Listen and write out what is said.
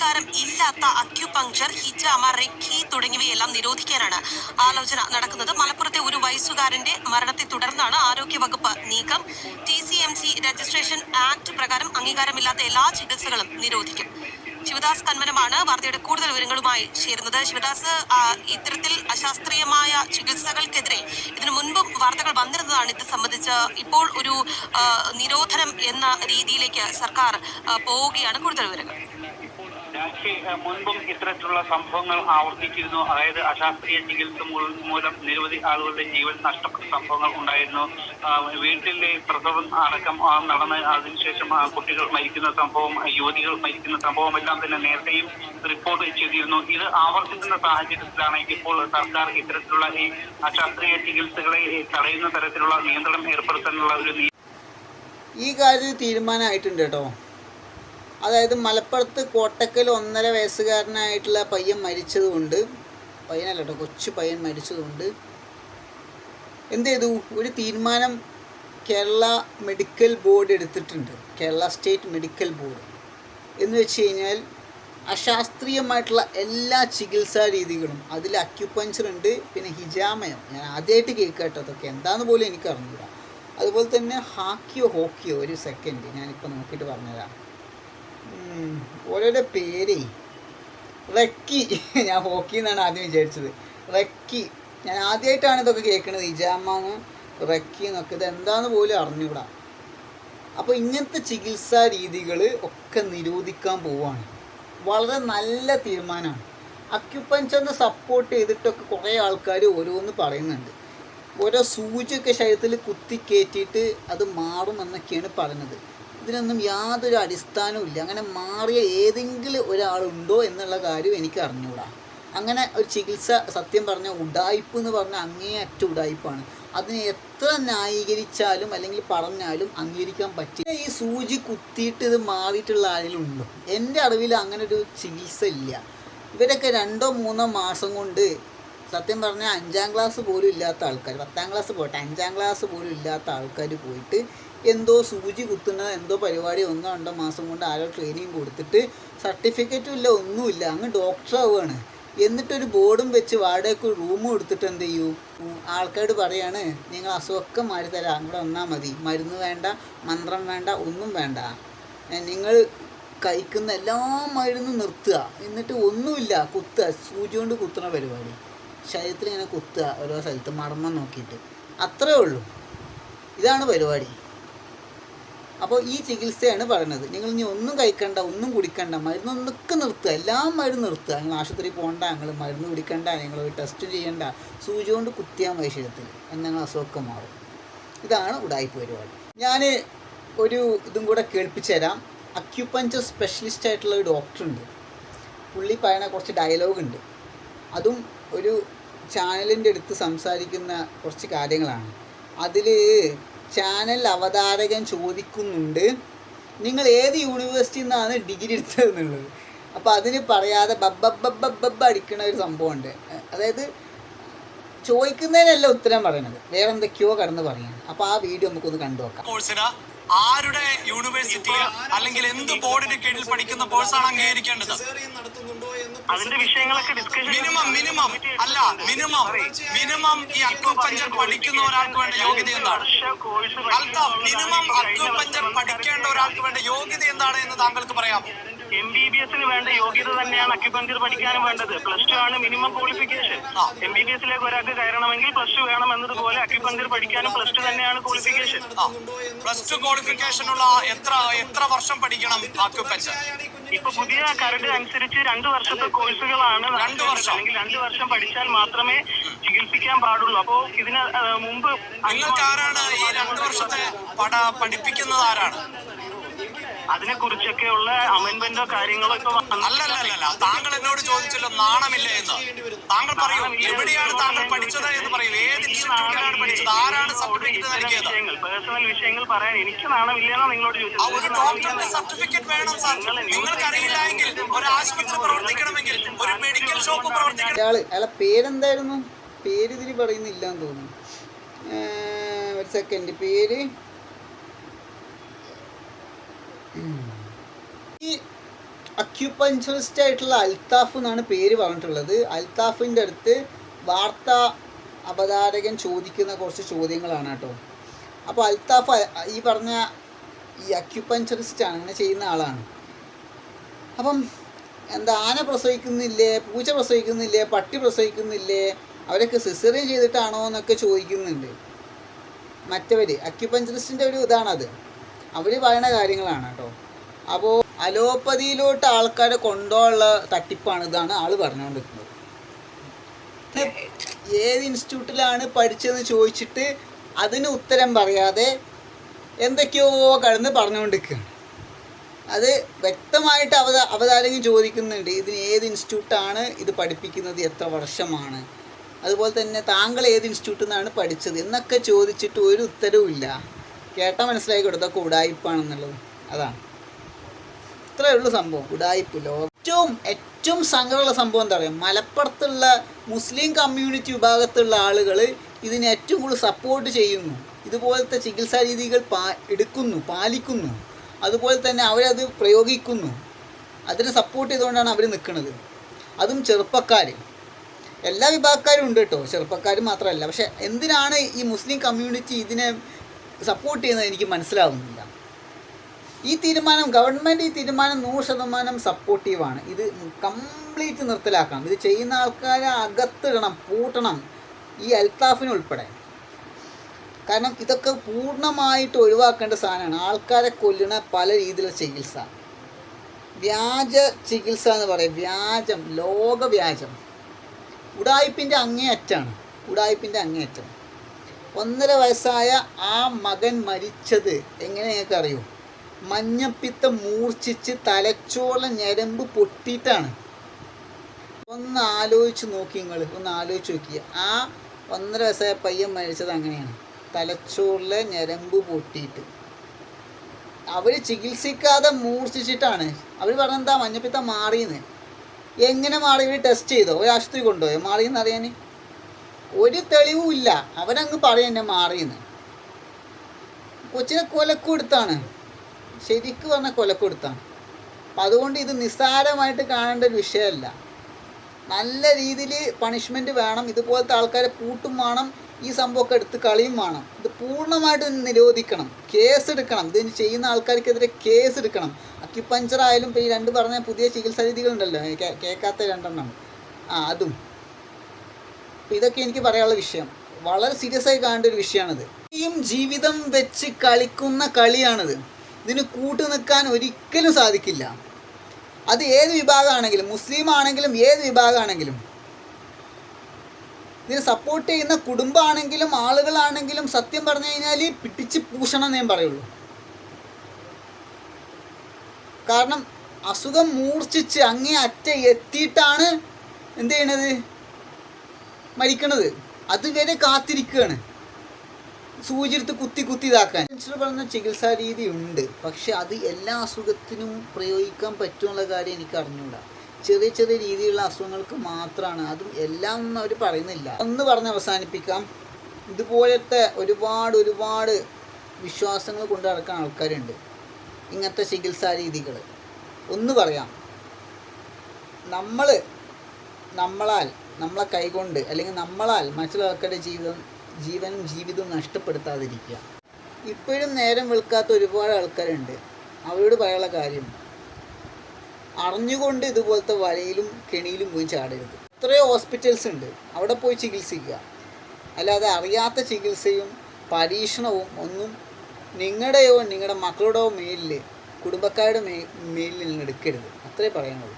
അംഗീകാരം ഇല്ലാത്ത acupuncture ഹിജാമ reiki തുടങ്ങിയവയെല്ലാം നിരോധിക്കാനാണ് ആലോചന നടക്കുന്നത്. മലപ്പുറത്തെ ഒരു വയസ്സുകാരന്റെ മരണത്തെ തുടർന്നാണ് ആരോഗ്യവകുപ്പ് നീക്കം. T C M C registration act പ്രകാരം അംഗീകാരമില്ലാത്ത എല്ലാ ചികിത്സകളും നിരോധിക്കും. ശിവദാസ് കന്മനമാണ് വാർത്തയുടെ കൂടുതൽ വിവരങ്ങളുമായി ചേരുന്നത്. ശിവദാസ് ഇത്തരത്തിൽ അശാസ്ത്രീയമായ ചികിത്സകൾക്കെതിരെ ഇതിനു മുൻപും വാർത്തകൾ വന്നിരുന്നതാണ്. ഇത് സംബന്ധിച്ച് ഇപ്പോൾ ഒരു നിരോധനം എന്ന രീതിയിലേക്ക് സർക്കാർ പോവുകയാണ്. കൂടുതൽ വിവരങ്ങൾ. രാജി മുൻപും ഇത്തരത്തിലുള്ള സംഭവങ്ങൾ ആവർത്തിച്ചിരുന്നു. അതായത് അശാസ്ത്രീയ ചികിത്സ മൂലം നിരവധി ആളുകളുടെ ജീവൻ നഷ്ടപ്പെട്ട സംഭവങ്ങൾ ഉണ്ടായിരുന്നു. വീട്ടിലെ പ്രസവം അടക്കം നടന്ന് അതിനുശേഷം കുട്ടികൾ മരിക്കുന്ന സംഭവം യുവതികൾ മരിക്കുന്ന സംഭവം എല്ലാം തന്നെ നേരത്തെയും റിപ്പോർട്ട് ചെയ്തിരുന്നു. ഇത് ആവർത്തിക്കുന്ന സാഹചര്യത്തിലാണ് ഇപ്പോൾ സർക്കാർ ഇത്തരത്തിലുള്ള ഈ അശാസ്ത്രീയ ചികിത്സകളെ തടയുന്ന തരത്തിലുള്ള നിയന്ത്രണം ഏർപ്പെടുത്താനുള്ള ഒരു ഈ കാര്യം തീരുമാനമായിട്ടുണ്ട് കേട്ടോ. അതായത് മലപ്പുറത്ത് കോട്ടക്കൽ ഒന്നര വയസ്സുകാരനായിട്ടുള്ള പയ്യൻ മരിച്ചതുകൊണ്ട് പയ്യനല്ല കേട്ടോ കൊച്ചു പയ്യൻ മരിച്ചതുകൊണ്ട് എന്ത് ചെയ്തു? ഒരു തീരുമാനം കേരള മെഡിക്കൽ ബോർഡ് എടുത്തിട്ടുണ്ട്. Kerala state medical board. എന്ന് വെച്ച് കഴിഞ്ഞാൽ അശാസ്ത്രീയമായിട്ടുള്ള എല്ലാ ചികിത്സാ രീതികളും അതിൽ അക്യുപഞ്ചർ ഉണ്ട് പിന്നെ ഹിജാമയം. ഞാൻ ആദ്യമായിട്ട് കേൾക്കട്ടോ അതൊക്കെ. എന്താണെന്ന് പോലും എനിക്ക് അറിഞ്ഞൂടാ അതുപോലെ തന്നെ ഹാക്കിയോ ഹോക്കിയോ ഒരു സെക്കൻഡ് ഞാനിപ്പോൾ നോക്കിയിട്ട് പറഞ്ഞുതരാം. ഉം, പേര്. റക്കി. ഞാൻ ഹോക്കി എന്നാണ് ആദ്യം വിചാരിച്ചത്. റക്കി. ഞാൻ ആദ്യമായിട്ടാണ് ഇതൊക്കെ കേൾക്കുന്നത് ഇജാമാന്ന് റക്കി എന്നൊക്കെ. ഇത് എന്താന്ന് പോലും അറിഞ്ഞുകൂടാ അപ്പോൾ ഇങ്ങനത്തെ ചികിത്സാ രീതികൾ ഒക്കെ നിരോധിക്കാൻ പോവാണ്. വളരെ നല്ല തീരുമാനമാണ്. അക്യുപഞ്ചറിനെ സപ്പോർട്ട് ചെയ്തിട്ടൊക്കെ കുറേ ആൾക്കാർ ഓരോന്ന് പറയുന്നുണ്ട്. ഓരോ സൂചിയൊക്കെ ശരീരത്തിൽ കുത്തി കയറ്റിയിട്ട് അത് മാറുമെന്നൊക്കെയാണ് പറയുന്നത്. ഇതിനൊന്നും യാതൊരു അടിസ്ഥാനവും ഇല്ല. അങ്ങനെ മാറിയ ഏതെങ്കിലും ഒരാളുണ്ടോ എന്നുള്ള കാര്യം എനിക്ക് അറിഞ്ഞുകൂടാ അങ്ങനെ ഒരു ചികിത്സ സത്യം പറഞ്ഞ ഉടായ്പ എന്ന് പറഞ്ഞാൽ അങ്ങേയറ്റ ഉടായ്പാണ്. അതിനെ എത്ര ന്യായീകരിച്ചാലും അല്ലെങ്കിൽ പറഞ്ഞാലും അംഗീകരിക്കാൻ പറ്റില്ല. ഈ സൂചി കുത്തിയിട്ട് ഇത് മാറിയിട്ടുള്ള ആരെങ്കിലും ഉണ്ടോ എന്റെ അറിവിൽ അങ്ങനെ ഒരു ചികിത്സ ഇല്ല. ഇവരൊക്കെ രണ്ടോ മൂന്നോ മാസം കൊണ്ട് സത്യം പറഞ്ഞാൽ അഞ്ചാം ക്ലാസ് പോലും ഇല്ലാത്ത ആൾക്കാർ പത്താം ക്ലാസ് പോട്ടെ അഞ്ചാം ക്ലാസ് പോലും ഇല്ലാത്ത ആൾക്കാർ പോയിട്ട് എന്തോ സൂചി കുത്തുന്ന എന്തോ പരിപാടി ഒന്നോ രണ്ടോ മാസം കൊണ്ട് ആരോ ട്രെയിനിങ് കൊടുത്തിട്ട് സർട്ടിഫിക്കറ്റും ഇല്ല ഒന്നുമില്ല അങ്ങ് ഡോക്ടർ ആവുകയാണ്. എന്നിട്ടൊരു ബോർഡും വെച്ച് വാടകയ്ക്ക് റൂമും എടുത്തിട്ട് എന്ത് ചെയ്യൂ? ആൾക്കാരോട് പറയാണ് നിങ്ങൾ അസുഖമൊക്കെ മാറി തരാം. അങ്ങോട്ട് വന്നാൽ മതി. മരുന്ന് വേണ്ട മന്ത്രം വേണ്ട ഒന്നും വേണ്ട. നിങ്ങൾ കഴിക്കുന്ന എല്ലാ മരുന്നും നിർത്തുക. എന്നിട്ട് ഒന്നുമില്ല കുത്തുക. സൂചി കൊണ്ട് കുത്തുന്ന പരിപാടി. ശരീരത്തിൽ ഇങ്ങനെ കുത്തുക. ഓരോ സ്ഥലത്ത് മർമ്മം നോക്കിയിട്ട്. അത്രേ ഉള്ളൂ. ഇതാണ് പരിപാടി. അപ്പോൾ ഈ ചികിത്സയാണ് പറയുന്നത്. നിങ്ങൾ ഇനി ഒന്നും കഴിക്കണ്ട ഒന്നും കുടിക്കണ്ട മരുന്നൊന്നൊക്കെ നിർത്തുക. എല്ലാം മരുന്ന് നിർത്തുക. നിങ്ങൾ ആശുപത്രിയിൽ പോകണ്ട നിങ്ങൾ മരുന്ന് കുടിക്കണ്ട നിങ്ങൾ ടെസ്റ്റ് ചെയ്യണ്ട. സൂചി കൊണ്ട് കുത്തിയാൽ മതി ശരീരത്തിൽ. എന്നാൽ അസുഖമൊക്കെ മാറും. ഇതാണ് ഉടായ്പ പരിപാടി. ഞാൻ ഒരു ഇതും കൂടെ കേൾപ്പിച്ചു തരാം. അക്യുപഞ്ചർ സ്പെഷ്യലിസ്റ്റ് ആയിട്ടുള്ള ഒരു ഡോക്ടറുണ്ട് പുള്ളി പറയുന്ന കുറച്ച് ഡയലോഗ് ഉണ്ട്. അതും ഒരു ചാനലിന്റെ അടുത്ത് സംസാരിക്കുന്ന കുറച്ച് കാര്യങ്ങളാണ്. അതിൽ ചാനൽ അവതാരകൻ ചോദിക്കുന്നുണ്ട്. നിങ്ങൾ ഏത് യൂണിവേഴ്സിറ്റിയിൽ നിന്നാണ് ഡിഗ്രി എടുത്തതെന്നുള്ളത്. അപ്പോൾ അതിന് പറയാതെ ബബ്ബബ്ബബ്ബബ്ബ അടിക്കുന്ന ഒരു സംഭവമുണ്ട്. അതായത് ചോദിക്കുന്നതിനല്ല ഉത്തരം പറയണത്. വേറെ എന്തൊക്കെയോ കടന്ന് പറയണം അപ്പോൾ ആ വീഡിയോ നമുക്കൊന്ന് കണ്ടു നോക്കാം ആരുടെ യൂണിവേഴ്സിറ്റി അല്ലെങ്കിൽ എന്ത് ബോർഡിന് കീഴിൽ പഠിക്കുന്ന കോഴ്സാണ് അംഗീകരിക്കേണ്ടത്? അതിന്റെ വിഷയങ്ങളൊക്കെ ഡിസ്കഷൻ മിനിമം മിനിമം അല്ല മിനിമം മിനിമം ഈ അക്വപഞ്ചർ പഠിക്കുന്ന ഒരാൾക്ക് വേണ്ട യോഗ്യത എന്താണ്? അൽത്താഫ് മിനിമം അക്വപഞ്ചർ പഠിക്കേണ്ട ഒരാൾക്ക് വേണ്ട യോഗ്യത എന്താണ് എന്ന് താങ്കൾക്ക് പറയാമോ? എം ബി ബി എസിന് വേണ്ട യോഗ്യത തന്നെയാണ് അക്യുപഞ്ചർ പഠിക്കാനും വേണ്ടത്. പ്ലസ് ടു ആണ് minimum qualification. M B B എസിലേക്ക് ഒരാൾക്ക് കയറണമെങ്കിൽ പ്ലസ് ടു വേണം എന്നതുപോലെ അക്യുപഞ്ചർ പഠിക്കാനും പ്ലസ് ടു തന്നെയാണ് ക്വാളിഫിക്കേഷൻ പ്ലസ് ടു ക്വാളിഫിക്കേഷനുള്ള എത്ര എത്ര വർഷം പഠിക്കണം അക്യുപഞ്ചർ ഇപ്പൊ പുതിയ കരട് അനുസരിച്ച് രണ്ട് വർഷത്തെ കോഴ്സുകളാണ് രണ്ട് വർഷം. അല്ലെങ്കിൽ രണ്ട് വർഷം പഠിച്ചാൽ മാത്രമേ ചികിത്സിക്കാൻ പാടുള്ളൂ. അപ്പോ ഇതിന് മുമ്പ് നിങ്ങൾക്ക് ആരാണ് ഈ രണ്ടു വർഷത്തെ പഠ പഠിപ്പിക്കുന്നത് ആരാണ്? അതിനെ കുറിച്ചൊക്കെയുള്ള അമെന്റ്മെന്റോ കാര്യങ്ങളോ ഇപ്പൊ അല്ലല്ല അല്ലല്ല താങ്കൾ എന്നോട് ചോദിച്ചല്ലോ നാണമില്ല എന്ന്. താങ്കൾ പറയൂ എവിടെയാണ് താങ്കൾ പഠിച്ചത് എന്ന് പറയൂ. ഏത് ഇൻസ്റ്റിറ്റ്യൂട്ടിലാണ് പഠിച്ചത്? ആരാണ് സർട്ടിഫിക്കറ്റ് നൽകിയത്? പേഴ്സണൽ വിഷയങ്ങൾ പറയാൻ എനിക്ക് നാണമില്ലെന്നാ നിങ്ങളോട് ഒരു ചോദിച്ചത് ഡോക്ടറിന്റെ സർട്ടിഫിക്കറ്റ് വേണം സാർ നിങ്ങൾക്ക് അറിയില്ല എങ്കിൽ ഒരു ആശുപത്രി പ്രവർത്തിക്കണമെങ്കിൽ ഒരു മെഡിക്കൽ ഷോപ്പ് പ്രവർത്തിക്കണം അയാൾ അയാളെ പേരെന്തായിരുന്നു? പേര് ഇതിൽ പറയുന്നില്ല എന്ന് തോന്നുന്നു. ഒരു സെക്കൻഡ് പേര്. ഈ അക്യുപഞ്ചറിസ്റ്റ് ആയിട്ടുള്ള അൽത്താഫ് എന്നാണ് പേര് പറഞ്ഞിട്ടുള്ളത്. അൽത്താഫിന്റെ അടുത്ത് വാർത്താ അവതാരകൻ ചോദിക്കുന്ന കുറച്ച് ചോദ്യങ്ങളാണ് കേട്ടോ. അപ്പോൾ അൽത്താഫ് ഈ പറഞ്ഞ ഈ അക്യുപഞ്ചറിസ്റ്റ് ആണ് അങ്ങനെ ചെയ്യുന്ന ആളാണ്. അപ്പം എന്താ ആന പ്രസവിക്കുന്നില്ലേ പൂച്ച പ്രസവിക്കുന്നില്ലേ പട്ടി പ്രസവിക്കുന്നില്ലേ അവരൊക്കെ സിസറിയൻ ചെയ്തിട്ടാണോ എന്നൊക്കെ ചോദിക്കുന്നുണ്ട്. മറ്റവർ അക്യുപഞ്ചറിസ്റ്റിന്റെ ഒരു ഇതാണത്. അവർ പറയുന്ന കാര്യങ്ങളാണ് കേട്ടോ. അപ്പോൾ അലോപ്പതിയിലോട്ട് ആൾക്കാരെ കൊണ്ടുപോകാനുള്ള തട്ടിപ്പാണ് ഇതാണ് ആൾ പറഞ്ഞുകൊണ്ടിരിക്കുന്നത് ഏത് ഇൻസ്റ്റിറ്റ്യൂട്ടിലാണ് പഠിച്ചതെന്ന് ചോദിച്ചിട്ട് അതിന് ഉത്തരം പറയാതെ എന്തൊക്കെയോ കടന്ന് പറഞ്ഞുകൊണ്ടിരിക്കുകയാണ് അത് വ്യക്തമായിട്ട് അവത അവതാരകൻ ചോദിക്കുന്നുണ്ട് ഇതിന് ഏത് ഇൻസ്റ്റിറ്റ്യൂട്ടാണ് ഇത് പഠിപ്പിക്കുന്നത് എത്ര വർഷമാണ്? അതുപോലെ തന്നെ താങ്കൾ ഏത് ഇൻസ്റ്റിറ്റ്യൂട്ടിൽ നിന്നാണ് പഠിച്ചത്? എന്നൊക്കെ ചോദിച്ചിട്ട് ഒരു ഉത്തരവുമില്ല. കേട്ടാൽ മനസ്സിലാക്കി കൊടുത്ത കൂടായ്പാണെന്നുള്ളത്. അതാണ്. ഇത്രയേ ഉള്ളൂ സംഭവം. കൂടായ്പ ലോകം. ഏറ്റവും ഏറ്റവും സങ്കടമുള്ള സംഭവം എന്താ പറയുക? മലപ്പുറത്തുള്ള മുസ്ലിം കമ്മ്യൂണിറ്റി വിഭാഗത്തുള്ള ആളുകൾ ഇതിനെ ഏറ്റവും കൂടുതൽ സപ്പോർട്ട് ചെയ്യുന്നു. ഇതുപോലത്തെ ചികിത്സാ രീതികൾ പാ എടുക്കുന്നു പാലിക്കുന്നു. അതുപോലെ തന്നെ അവരത് പ്രയോഗിക്കുന്നു. അതിനെ സപ്പോർട്ട് ചെയ്തുകൊണ്ടാണ് അവർ നിൽക്കുന്നത് അതും ചെറുപ്പക്കാർ എല്ലാ വിഭാഗക്കാരും ഉണ്ട് കേട്ടോ. ചെറുപ്പക്കാർ മാത്രമല്ല പക്ഷേ എന്തിനാണ് ഈ മുസ്ലിം കമ്മ്യൂണിറ്റി ഇതിനെ സപ്പോർട്ട് ചെയ്യുന്നത് എനിക്ക് മനസ്സിലാവുന്നില്ല. ഈ തീരുമാനം ഗവൺമെന്റ് ഈ തീരുമാനം നൂറ് ശതമാനം സപ്പോർട്ടീവാണ് ഇത് കംപ്ലീറ്റ് നിർത്തലാക്കണം. ഇത് ചെയ്യുന്ന ആൾക്കാരെ അകത്തിടണം പൂട്ടണം ഈ അൽത്താഫിനുൾപ്പെടെ കാരണം ഇതൊക്കെ പൂർണമായിട്ട് ഒഴിവാക്കേണ്ട സാധനമാണ്. ആൾക്കാരെ കൊല്ലുന്ന പല രീതിയിലുള്ള ചികിത്സ. വ്യാജ ചികിത്സ എന്ന് പറയും. വ്യാജം ലോകവ്യാജം. ഉടായ്പിന്റെ അങ്ങേയറ്റാണ് ഉടായ്പിന്റെ അങ്ങേയറ്റം. ഒന്നര വയസ്സായ ആ മകൻ മരിച്ചത് എങ്ങനെ നിങ്ങൾക്ക് അറിയൂ മഞ്ഞപ്പിത്തം മൂർച്ഛിച്ച് തലച്ചോള ഞരമ്പ് പൊട്ടിയിട്ടാണ്. ഒന്ന് ആലോചിച്ച് നോക്കി നിങ്ങൾ ഒന്ന് ആലോചിച്ച് നോക്കി. ആ ഒന്നര വയസ്സായ പയ്യൻ മരിച്ചത് അങ്ങനെയാണ്. തലച്ചോറിലെ ഞരമ്പ് പൊട്ടിയിട്ട്. അവർ ചികിത്സിക്കാതെ മൂർച്ഛിച്ചിട്ടാണ്. അവർ പറഞ്ഞെന്താ മഞ്ഞപ്പിത്തം മാറിയെന്ന്. എങ്ങനെ മാറി? ഇവർ ടെസ്റ്റ് ചെയ്തോ? ഒരു ആശുപത്രി കൊണ്ടുപോയോ? മാറിയെന്ന് അറിയാൻ ഒരു തെളിവും ഇല്ല. അവനങ്ങ് പറയും എന്നെ മാറിയെന്ന്. കൊച്ചിനെ കൊലക്കൊടുത്താണ്. ശരിക്ക് പറഞ്ഞാൽ കൊലക്കൊടുത്താണ്. അപ്പം അതുകൊണ്ട് ഇത് നിസ്സാരമായിട്ട് കാണേണ്ട ഒരു വിഷയമല്ല. നല്ല രീതിയിൽ പണിഷ്മെന്റ് വേണം. ഇതുപോലത്തെ ആൾക്കാരെ പൂട്ടും വേണം. ഈ സംഭവമൊക്കെ എടുത്ത് കളിയും വേണം. ഇത് പൂർണമായിട്ട് നിരോധിക്കണം. കേസ് എടുക്കണം ഇതിന് ചെയ്യുന്ന ആൾക്കാർക്കെതിരെ കേസ് എടുക്കണം അക്യുപഞ്ചർ ആയാലും ഇപ്പോൾ ഈ രണ്ട് പറഞ്ഞ പുതിയ ചികിത്സാ രീതികളുണ്ടല്ലോ. കേൾക്കാത്ത രണ്ടെണ്ണം. ആ അതും. അപ്പോൾ ഇതൊക്കെ എനിക്ക് പറയാനുള്ള വിഷയം. വളരെ സീരിയസ് ആയി കാണേണ്ട ഒരു വിഷയമാണിത് ഇനിയും ജീവിതം വെച്ച് കളിക്കുന്ന കളിയാണിത്. ഇതിന് കൂട്ടു നിൽക്കാൻ ഒരിക്കലും സാധിക്കില്ല. അത് ഏത് വിഭാഗമാണെങ്കിലും മുസ്ലിം ആണെങ്കിലും ഏത് വിഭാഗമാണെങ്കിലും. ഇതിന് സപ്പോർട്ട് ചെയ്യുന്ന കുടുംബമാണെങ്കിലും ആളുകളാണെങ്കിലും സത്യം പറഞ്ഞു കഴിഞ്ഞാൽ പിടിച്ച് പൂഷണം എന്നേ പറയുള്ളൂ. കാരണം അസുഖം മൂർച്ഛിച്ച് അങ്ങേ അറ്റ എത്തിയിട്ടാണ് എന്ത് ചെയ്യണത്? മരിക്കണത്. അതുവരെ കാത്തിരിക്കുകയാണ് സൂചിയെടുത്ത് കുത്തി കുത്തി ഇതാക്കാൻ. പറഞ്ഞ ചികിത്സാ രീതി ഉണ്ട്. പക്ഷെ അത് എല്ലാ അസുഖത്തിനും പ്രയോഗിക്കാൻ പറ്റുമെന്നുള്ള കാര്യം എനിക്ക് അറിഞ്ഞൂടാ ചെറിയ ചെറിയ രീതിയിലുള്ള അസുഖങ്ങൾക്ക് മാത്രമാണ് അതും എല്ലാം ഒന്നും അവർ പറയുന്നില്ല. ഒന്ന് പറഞ്ഞ് അവസാനിപ്പിക്കാം. ഇതുപോലത്തെ ഒരുപാട് ഒരുപാട് വിശ്വാസങ്ങൾ കൊണ്ട് നടക്കുന്ന ആൾക്കാരുണ്ട്. ഇങ്ങനത്തെ ചികിത്സാ രീതികൾ ഒന്ന് പറയാം. നമ്മൾ നമ്മളാൽ നമ്മളെ കൈകൊണ്ട് അല്ലെങ്കിൽ നമ്മളാൽ മറ്റുള്ളവർക്കുടെ ജീവിതം ജീവനും ജീവിതവും നഷ്ടപ്പെടുത്താതിരിക്കുക. ഇപ്പോഴും നേരം വിൽക്കാത്ത ഒരുപാട് ആൾക്കാരുണ്ട്. അവരോട് പറയാനുള്ള കാര്യം അറിഞ്ഞുകൊണ്ട് ഇതുപോലത്തെ വലയിലും കെണിയിലും പോയി ചാടരുത്. എത്രയോ ഹോസ്പിറ്റൽസ് ഉണ്ട്. അവിടെ പോയി ചികിത്സിക്കുക. അല്ലാതെ അറിയാത്ത ചികിത്സയും പരീക്ഷണവും ഒന്നും നിങ്ങളുടെയോ നിങ്ങളുടെ മക്കളുടെയോ മേലിൽ കുടുംബക്കാരുടെ മേ മേലിൽ നിങ്ങൾ എടുക്കരുത് അത്രേ പറയാനുള്ളൂ.